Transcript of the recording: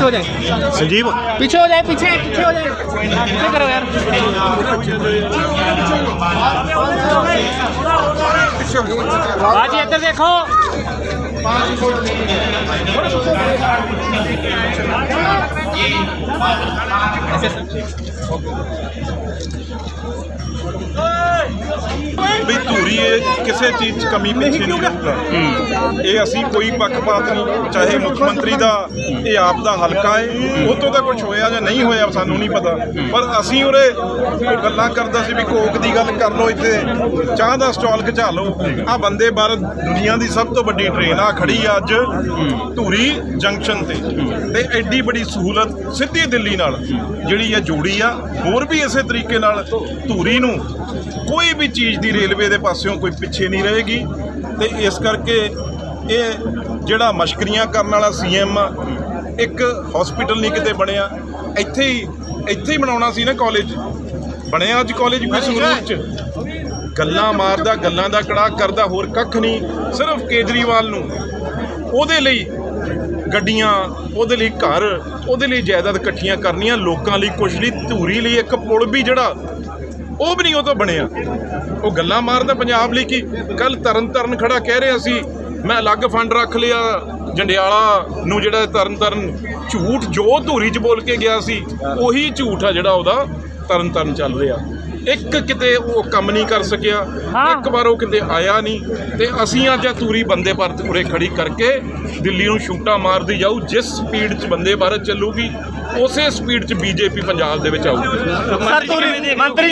पीछे हो जाए संजीव पीछे हो जाए पीछे पीछे हो जाए पीछे करो यार आज इधर देखो ऐसे ਵੀ ਇਹ ਕਿਸੇ ਚੀਜ਼ 'ਚ ਕਮੀ ਪਿੱਛੇ ਨਹੀਂ ਰਹੂਗਾ ਇਹ ਅਸੀਂ ਕੋਈ ਪੱਖਪਾਤ ਨਹੀਂ ਚਾਹੇ ਮੁੱਖ ਮੰਤਰੀ ਦਾ ਇਹ ਆਪ ਦਾ ਹਲਕਾ ਹੈ ਉਹ ਤੋਂ ਤਾਂ ਕੁਝ ਹੋਇਆ ਜਾਂ ਨਹੀਂ ਹੋਇਆ ਸਾਨੂੰ ਨਹੀਂ ਪਤਾ। ਪਰ ਅਸੀਂ ਉਰੇ ਗੱਲਾਂ ਕਰਦਾ ਸੀ ਵੀ ਕੋਕ ਦੀ ਗੱਲ ਕਰ ਲਓ ਇੱਥੇ ਚਾਹ ਦਾ ਸਟਾਲ ਘਚਾ ਲਓ। ਆ। ਬੰਦੇ ਭਾਰਤ ਦੁਨੀਆ ਦੀ ਸਭ ਤੋਂ ਵੱਡੀ ਟ੍ਰੇਨ ਆ ਖੜੀ ਆ ਅੱਜ ਧੂਰੀ ਜੰਕਸ਼ਨ ਤੇ। ਤੇ ਐਡੀ ਬੜੀ ਸਹੂਲਤ ਸਿੱਧੀ ਦਿੱਲੀ ਨਾਲ ਜਿਹੜੀ ਇਹ ਜੋੜੀ ਆ ਹੋਰ ਵੀ ਇਸੇ ਤਰੀਕੇ ਨਾਲ ਧੂਰੀ ਨੂੰ ਕੋਈ ਵੀ ਚੀਜ਼ ਦੀ ਰੇਲਵੇ ਦੇ ਪਾਸਿਓਂ ਕੋਈ ਪਿੱਛੇ ਨਹੀਂ ਰਹੇਗੀ ਤੇ ਇਸ ਕਰਕੇ ਇਹ ਜਿਹੜਾ ਮਸ਼ਕਰੀਆਂ ਕਰਨ ਵਾਲਾ ਸੀਐਮ ਇੱਕ ਹਸਪੀਟਲ ਨਹੀਂ ਕਿਤੇ ਬਣਿਆ। ਇੱਥੇ ਹੀ ਇੱਥੇ ਹੀ ਬਣਾਉਣਾ ਸੀ ਨਾ ਕਾਲਜ ਬਣਿਆ ਅੱਜ ਕਾਲਜ ਵੀ ਸੰਗਰੂਰ ਚ। ਗੱਲਾਂ ਮਾਰਦਾ ਗੱਲਾਂ ਦਾ ਕੜਾਕ ਕਰਦਾ ਹੋਰ ਕੱਖ ਨਹੀਂ। ਸਿਰਫ ਕੇਜਰੀਵਾਲ ਨੂੰ। ਉਹਦੇ ਲਈ ਗੱਡੀਆਂ ਉਹਦੇ ਲਈ ਘਰ ਉਹਦੇ ਲਈ ਜਾਇਦਾਦ ਇਕੱਠੀਆਂ ਕਰਨੀਆਂ ਲੋਕਾਂ ਲਈ ਕੁਛ ਲਈ ਧੂਰੀ ਲਈ ਇੱਕ ਪੁਲ ਵੀ ਜਿਹੜਾ ਉਹ ਵੀ ਨਹੀਂ ਉਹ ਤੋਂ ਬਣਿਆ। ਉਹ ਗੱਲਾਂ ਮਾਰਦਾ ਪੰਜਾਬ ਲਈ ਕਿ ਕੱਲ ਤਰਨ ਤਰਨ ਖੜਾ ਕਹਿ ਰਿਹਾ ਸੀ ਮੈਂ ਅਲੱਗ ਫੰਡ ਰੱਖ ਲਿਆ ਜੰਡਿਆਲਾ ਨੂੰ ਜਿਹੜਾ ਤਰਨ ਤਰਨ ਝੂਠ ਜੋ ਧੂਰੀ 'ਚ ਬੋਲ ਕੇ ਗਿਆ ਸੀ ਉਹੀ ਝੂਠ ਆ ਜਿਹੜਾ ਉਹਦਾ ਤਰਨ ਤਰਨ ਚੱਲ ਰਿਹਾ। ਇੱਕ ਕਿਤੇ ਉਹ ਕੰਮ ਨਹੀਂ ਕਰ ਸਕਿਆ ਇੱਕ ਵਾਰ ਉਹ ਕਿਤੇ ਆਇਆ ਨਹੀਂ ਤੇ ਅਸੀਂ ਅੱਜ ਆ ਤੂਰੀ ਬੰਦੇ ਭਾਰਤ ਉਰੇ ਖੜੀ ਕਰਕੇ ਦਿੱਲੀ ਨੂੰ ਛੂਟਾ ਮਾਰਦੀ ਜਾਊ ਜਿਸ ਸਪੀਡ 'ਚ ਬੰਦੇ ਭਾਰਤ ਚੱਲੂਗੀ ਉਸੇ ਸਪੀਡ 'ਚ ਬੀਜੇਪੀ ਪੰਜਾਬ ਦੇ ਵਿੱਚ ਆਊਗੀ।